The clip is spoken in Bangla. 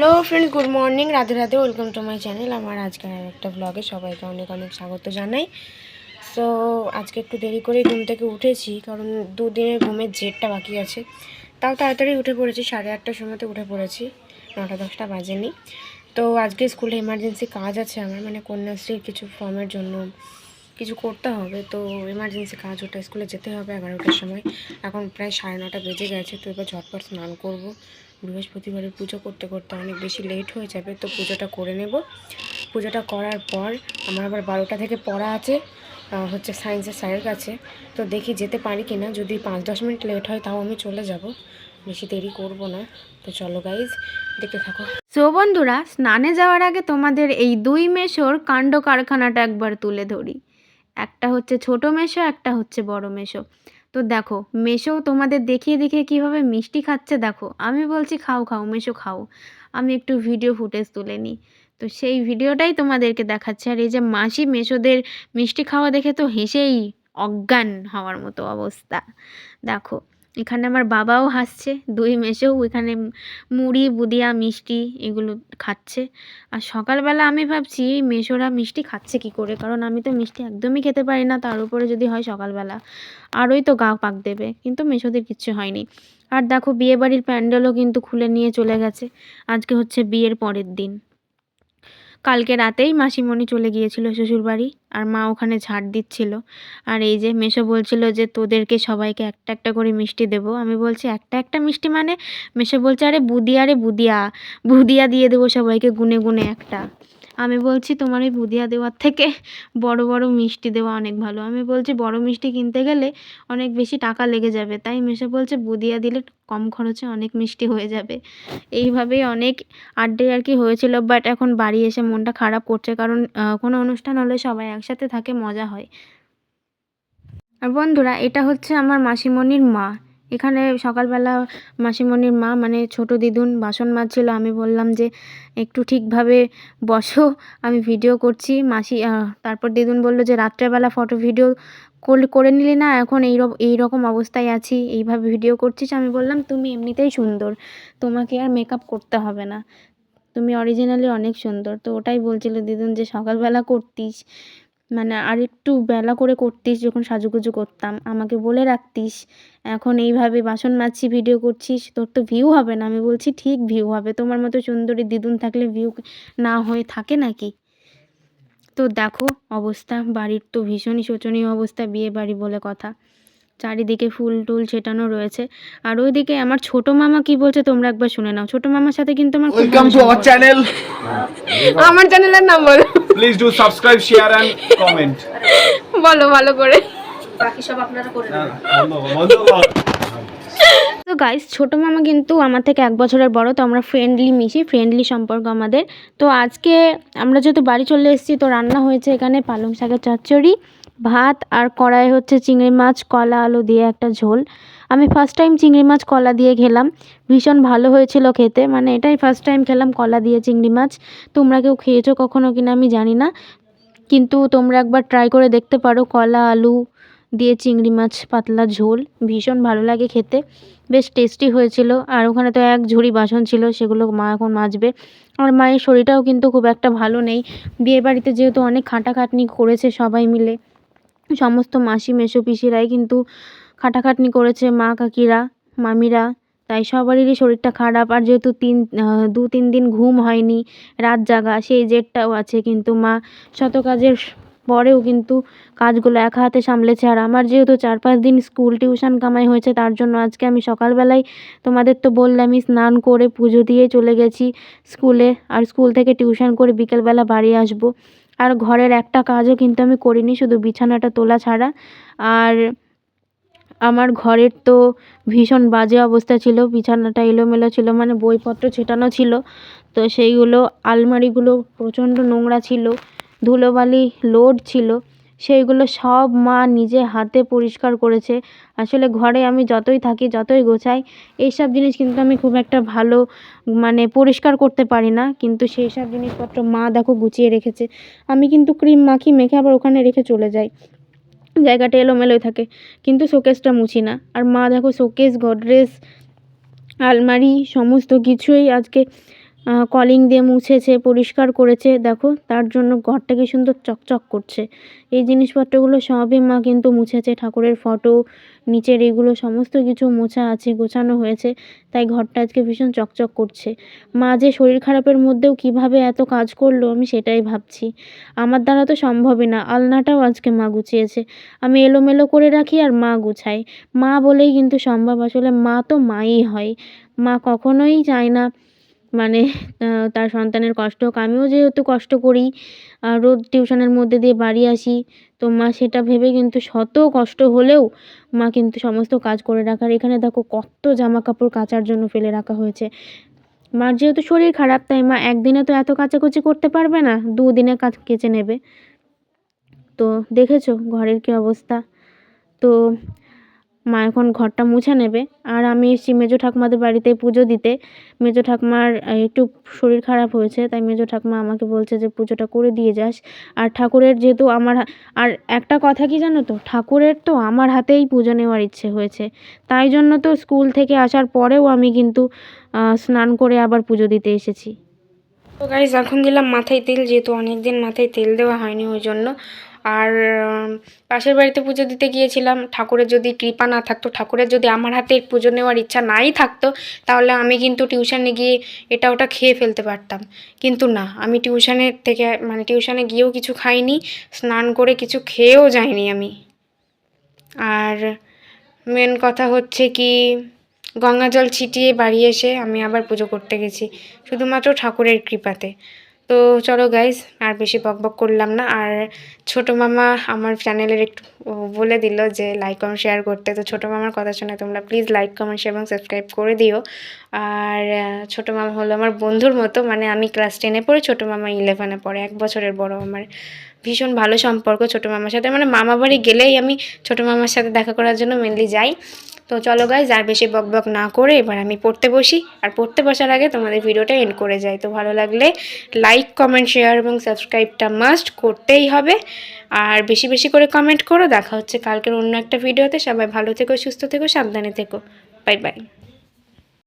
Hello friends good morning. Radhe Radhe, welcome to my channel. আমার আজকের একটা ব্লগে সবাইকে অনেক অনেক স্বাগত জানাই। সো আজকে একটু দেরি করে ঘুম থেকে উঠেছি, কারণ দুদিনের ঘুমের জেটটা বাকি আছে। তাও তাড়াতাড়ি উঠে পড়েছি, সাড়ে আটটার সময়তে উঠে পড়েছি, নটা দশটা বাজেনি। তো আজকে স্কুলে এমার্জেন্সি কাজ আছে আমার মানে কন্যাশ্রীর কিছু ফর্মের জন্য কিছু করতে হবে। তো এমার্জেন্সি কাজ, ওটা স্কুলে যেতে হবে এগারোটার সময়। এখন প্রায় সাড়ে নটা বেজে গেছে, তো এবার ঝটপট স্নান করব। বৃহস্পতিবারের পুজো করতে করতে অনেক বেশি লেট হয়ে যাবে, তো পুজোটা করে নেব। পুজোটা করার পর আমার আবার বারোটা থেকে পড়া আছে হচ্ছে সায়েন্সের স্যারের কাছে। তো দেখি যেতে পারি কি না যদি পাঁচ দশ মিনিট লেট হয় তাও আমি চলে যাব। বেশি দেরি করব না। তো চলো গাইজ দেখতে থাকো। সো বন্ধুরা, স্নানে যাওয়ার আগে তোমাদের এই দুই মেশোর কাণ্ড কারখানাটা একবার তুলে ধরি। একটা হচ্ছে ছোট মেশো, একটা হচ্ছে বড় মেশো। তো দেখো, মেশো তোমাদের দেখিয়ে দেখে কীভাবে মিষ্টি খাচ্ছে, দেখো। আমি বলছি খাও খাও, মেশো খাও। আমি একটু ভিডিও ফুটেজ তুলে নিই। তো সেই ভিডিওটাই তোমাদেরকে দেখাচ্ছে। আর এই যে মাসি মেশোদের মিষ্টি খাওয়া দেখে তো হেসেই অজ্ঞান হওয়ার মতো অবস্থা। দেখো এখানে আমার বাবাও হাসছে, দুই মেশেও এখানে মুড়ি, বুদিয়া, মিষ্টি এগুলো খাচ্ছে। আর সকালবেলা আমি ভাবছি মেশোরা মিষ্টি খাচ্ছে কি করে? কারণ আমি তো মিষ্টি একদমই খেতে পারি না, তার উপরে যদি হয় সকালবেলা, আরোই তো গা পাক দেবে, কিন্তু মেশোদের কিচ্ছু হয়নি। আর দেখো বিয়েবাড়ির প্যান্ডেলও কিন্তু খুলে নিয়ে চলে গেছে, আজকে হচ্ছে বিয়ের পরের দিন। কালকে রাতেই মাসিমণি চলে গিয়েছিল শ্বশুরবাড়ি আর মা ওখানে ঝাড় দিচ্ছিল। আর এই যে মেশো বলছিল যে, তোদেরকে সবাইকে একটা একটা করে মিষ্টি দেব। আমি বলছি, একটা একটা মিষ্টি মানে? মেশো বলছে, আরে বুদিয়া রে বুদিয়া। বুদিয়া দিয়ে দেবো সবাইকে গুনে গুনে একটা। আমি বলছি তোমার ওই বুদিয়া দেওয়ার থেকে বড় বড় মিষ্টি দেওয়া অনেক ভালো। আমি বলছি বড় মিষ্টি কিনতে গেলে অনেক বেশি টাকা লেগে যাবে। তাই মেশো বলছে বুদিয়া দিলে কম খরচে অনেক মিষ্টি হয়ে যাবে। এইভাবেই অনেক আড্ডায় আর কি হয়েছিল বাট এখন বাড়ি এসে মনটা খারাপ করছে। কারণ কোনো অনুষ্ঠান হলে সবাই একসাথে থাকে, মজা হয়। আর বন্ধুরা, এটা হচ্ছে আমার মাসিমণির মা। এখানে সকালবেলা মাসিমণির মা মানে ছোট দিদুন বাসন মাজছিল। আমি বললাম যে, একটু ঠিকভাবে বসো, আমি ভিডিও করছি। মাসি তারপর দিদুন বলল যে, রাত্রেবেলা ফটো ভিডিও কর- নিলি না, এখন এই এই রকম অবস্থায় আছি, এইভাবে ভিডিও করছিস? আমি বললাম, তুমি এমনিতেই সুন্দর, তোমাকে আর মেকআপ করতে হবে না। তুমি অরিজিনালি অনেক সুন্দর। তো ওটাই বলছিল দিদুন যে, সকালবেলা করতিস মানে আর একটু বেলা করে করতিস যখন সাজুগুজু করতাম। আমাকে বলে রাখতিস এখন এইভাবে বাসন মাজছি ভিডিও করছিস তোর তো ভিউ হবে না। আমি বলছি ঠিক ভিউ হবে তোমার মতো সুন্দরী দিদুন থাকলে ভিউ না হয়ে থাকে নাকি? তো দেখো অবস্থা বাড়ির তো ভীষণই শোচনীয় অবস্থা বিয়ে বাড়ি বলে কথা। চারিদিকে ফুল টুল ছেটানো রয়েছে। আর ওইদিকে আমার ছোট মামা কি বলছে তোমরা একবার শুনে নাও। ছোট মামার সাথে কিন্তু আমার আমার চ্যানেলের নাম বলো। Please do subscribe share and comment বলো ভালো করে। তো গাইস ছোটো মামা কিন্তু আমার থেকে এক বছরের বড় তো আমরা ফ্রেন্ডলি মিশি ফ্রেন্ডলি সম্পর্ক আমাদের। তো আজকে আমরা যেহেতু বাড়ি চলে এসেছি তো রান্না হয়েছে এখানে পালং শাকের চচ্চড়ি ভাত আর কড়াই হচ্ছে চিংড়ি মাছ কলা আলু দিয়ে একটা ঝোল। আমি ফার্স্ট টাইম চিংড়ি মাছ কলা দিয়ে খেলাম। ভীষণ ভালো হয়েছিল খেতে। মানে এটাই ফার্স্ট টাইম খেলাম কলা দিয়ে চিংড়ি মাছ। তোমরা কেউ খেয়েছো কখনো কিনা আমি জানি না। কিন্তু তোমরা একবার ট্রাই করে দেখতে পারো কলা, আলু দিয়ে চিংড়ি মাছ, পাতলা ঝোল। ভীষণ ভালো লাগে খেতে। বেশ টেস্টি হয়েছিল। আর ওখানে তো এক ঝুড়ি বাসন ছিল, সেগুলো মা এখন মাজবে। আর মায়ের শরীরটাও কিন্তু খুব একটা ভালো নেই। বিয়েবাড়িতে যেহেতু অনেক খাটাখাটনি করেছে সবাই মিলে। সমস্ত মাসি, মেসো, পিসিরাই কিন্তু খাটাখাটনি করেছে মা, কাকিরা, মামিরা। তাই সবারই শরীরটা খারাপ। আর যেহেতু তিন দু, তিন দিন ঘুম হয়নি, রাত জাগা, সেই জেরটাও আছে কিন্তু মা। শত কাজের পরেও কিন্তু কাজগুলো একা হাতে সামলেছে। আর আমার যেহেতু চার, পাঁচ দিন স্কুল টিউশন কামাই হয়েছে, তার জন্য আজকে আমি সকালবেলায় তোমাদের তো বললামই, স্নান করে পুজো দিয়ে চলে গেছি স্কুলে। আর স্কুল থেকে টিউশন করে বিকেলবেলা বাড়ি আসব। আর ঘরের একটা কাজও কিন্তু আমি করিনি, শুধু বিছানাটা তোলা ছাড়া। আর আমার ঘরের তো ভীষণ বাজে অবস্থা ছিল, বিছানাটা এলোমেলো ছিল মানে বইপত্র ছেটানো ছিল। তো সেইগুলো, আলমারিগুলো প্রচণ্ড নোংরা ছিল, ধুলোবালি লোড ছিল। সেইগুলো সব মা নিজে হাতে পরিষ্কার করেছে। আসলে ঘরে আমি যতই থাকি, যতই গোছাই, এইসব জিনিস কিন্তু আমি খুব একটা ভালো মানে পরিষ্কার করতে পারি না। কিন্তু সেই সব জিনিসপত্র মা দেখো গুছিয়ে রেখেছে। আমি কিন্তু ক্রিম মাখি মেখে আবার ওখানে রেখে চলে যাই। জায়গাটা এলোমেলোই থাকে। কিন্তু শোকেসটা মুছি না। আর মা দেখো শোকেস, গডরেজ, আলমারি, সমস্ত কিছুই আজকে কলিং দিয়ে মুছেছে, পরিষ্কার করেছে। দেখো, তার জন্য ঘরটা কি সুন্দর চকচক করছে। এই জিনিসপত্রগুলো সবই মা কিন্তু মুছেছে। ঠাকুরের ফটো, নিচের এগুলো সমস্ত কিছু মোছা আছে, গোছানো হয়েছে। তাই ঘরটা আজকে ভীষণ চকচক করছে। মা যে শরীর খারাপের মধ্যেও কীভাবে এত কাজ করল, আমি সেটাই ভাবছি। আমার দ্বারা তো সম্ভবই না, আলনাটাও আজকে মা গুছিয়েছে। আমি এলোমেলো করে রাখি আর মা গুছায় মা বলেই কিন্তু সম্ভব, আসলে মা তো মাই হয়। মা কখনোই চায় না মানে তার সন্তানের কষ্ট হোক। আমিও যেহেতু কষ্ট করি আর রোজ টিউশনের মধ্যে দিয়ে বাড়ি আসি, তো মা সেটা ভেবে কিন্তু শত কষ্ট হলেও মা কিন্তু সমস্ত কাজ করে রাখার এখানে দেখো কত জামা কাপড় কাচার জন্য ফেলে রাখা হয়েছে। মার যেহেতু শরীর খারাপ, তাই মা একদিনে তো এত কাচাকুচি করতে পারবে না, দুদিনে কাজ কেচে নেবে। তো দেখেছ ঘরের কি অবস্থা? তো মা এখন ঘরটা মুছে নেবে। আর আমি এসেছি মেজো ঠাকুমাদের বাড়িতে পুজো দিতে। মেজো ঠাকুমার একটু শরীর খারাপ হয়েছে, তাই মেজো ঠাকুমা আমাকে বলছে যে পুজোটা করে দিয়ে যাস। আর ঠাকুরের যেহেতু আমার আর একটা কথা কি জানো তো? ঠাকুরের তো আমার হাতেই পুজো নেওয়ার ইচ্ছে হয়েছে। তাই জন্য তো স্কুল থেকে আসার পরেও আমি কিন্তু স্নান করে আবার পুজো দিতে এসেছি। তো গাইজ এখন দিলাম মাথায় তেল, যেহেতু অনেক দিন মাথায় তেল দেওয়া হয়নি ওই জন্য। আর পাশের বাড়িতে পুজো দিতে গিয়েছিলাম। ঠাকুরের যদি কৃপা না থাকতো, ঠাকুরের যদি আমার হাতে পুজো নেওয়ার ইচ্ছা নাই থাকতো, তাহলে আমি কিন্তু টিউশানে গিয়ে এটা ওটা খেয়ে ফেলতে পারতাম। কিন্তু না, আমি টিউশানের থেকে মানে টিউশানে গিয়েও কিছু খাইনি, স্নান করে কিছু খেয়েও যাইনি আমি। আর মেন কথা হচ্ছে কি, গঙ্গা জল ছিটিয়ে বাড়ি এসে আমি আবার পুজো করতে গেছি, শুধুমাত্র ঠাকুরের কৃপাতে। তো চলো গাইজ আর বেশি বকবক করলাম না। আর ছোটো মামা আমার চ্যানেলের একটু বলে দিল যে লাইক কমেন্ট শেয়ার করতে। তো ছোটো মামার কথা শুনে তোমরা প্লিজ লাইক কমেন্ট এবং সাবস্ক্রাইব করে দিও। আর ছোট ছোটো মামা হলো আমার বন্ধুর মতো। মানে আমি ক্লাস টেনে পড়ে ছোটো মামা ইলেভেনে পড়ে। এক বছরের বড় আমার। ভীষণ ভালো সম্পর্ক ছোটো মামার সাথে। মানে মামা বাড়ি গেলেই আমি ছোটো মামার সাথে দেখা করার জন্য মেনলি যাই। তো চলো গাইজ আর বেশি বক বক না করে এবার আমি পড়তে বসি। আর পড়তে বসার আগে তোমাদের ভিডিওটা এন্ড করে যাই। তো ভালো লাগলে লাইক কমেন্ট শেয়ার এবং সাবস্ক্রাইবটা মাস্ট করতেই হবে। আর বেশি বেশি করে কমেন্ট করো। দেখা হচ্ছে কালকের অন্য একটা ভিডিওতে। সবাই ভালো থেকো, সুস্থ থেকো, সাবধানে থেকো। Bye bye